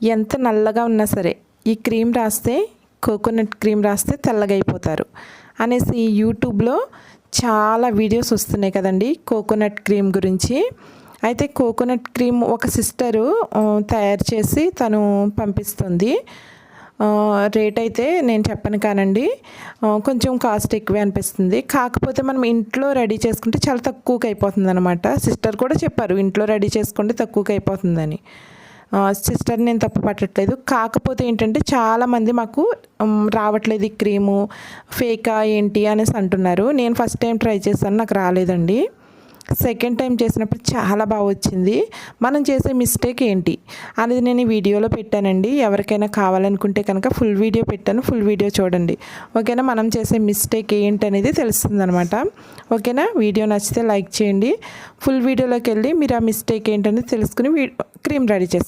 ఎంత నల్లగా ఉన్నా సరే ఈ క్రీమ్ రాస్తే కోకోనట్ క్రీమ్ రాస్తే తెల్లగా అయిపోతారు అనేసి యూట్యూబ్లో చాలా వీడియోస్ వస్తున్నాయి కదండి కోకోనట్ క్రీమ్ గురించి. అయితే కోకోనట్ క్రీమ్ ఒక సిస్టరు తయారు చేసి తను పంపిస్తుంది. రేట్ అయితే నేను చెప్పను కానండి కొంచెం కాస్ట్ ఎక్కువే అనిపిస్తుంది. కాకపోతే మనం ఇంట్లో రెడీ చేసుకుంటే చాలా తక్కువకి అయిపోతుంది అనమాట సిస్టర్ కూడా చెప్పారు ఇంట్లో రెడీ చేసుకుంటే తక్కువకి అయిపోతుందని సిస్టర్ నేను తప్పు పట్టట్లేదు. కాకపోతే ఏంటంటే చాలామంది మాకు రావట్లేదు ఈ క్రీము ఫేకా ఏంటి అనేసి అంటున్నారు. నేను ఫస్ట్ టైం ట్రై చేశాను నాకు రాలేదండి. సెకండ్ టైం చేసినప్పుడు చాలా బాగా వచ్చింది. మనం చేసే మిస్టేక్ ఏంటి అనేది నేను ఈ వీడియోలో పెట్టానండి. ఎవరికైనా కావాలనుకుంటే కనుక ఫుల్ వీడియో పెట్టాను ఫుల్ వీడియో చూడండి. ఓకేనా? మనం చేసే మిస్టేక్ ఏంటి అనేది తెలుస్తుంది అనమాట ఓకేనా? వీడియో నచ్చితే లైక్ చేయండి. ఫుల్ వీడియోలోకి వెళ్ళి మీరు ఆ మిస్టేక్ ఏంటనేది తెలుసుకుని క్రీమ్ రెడీ చేసుకోండి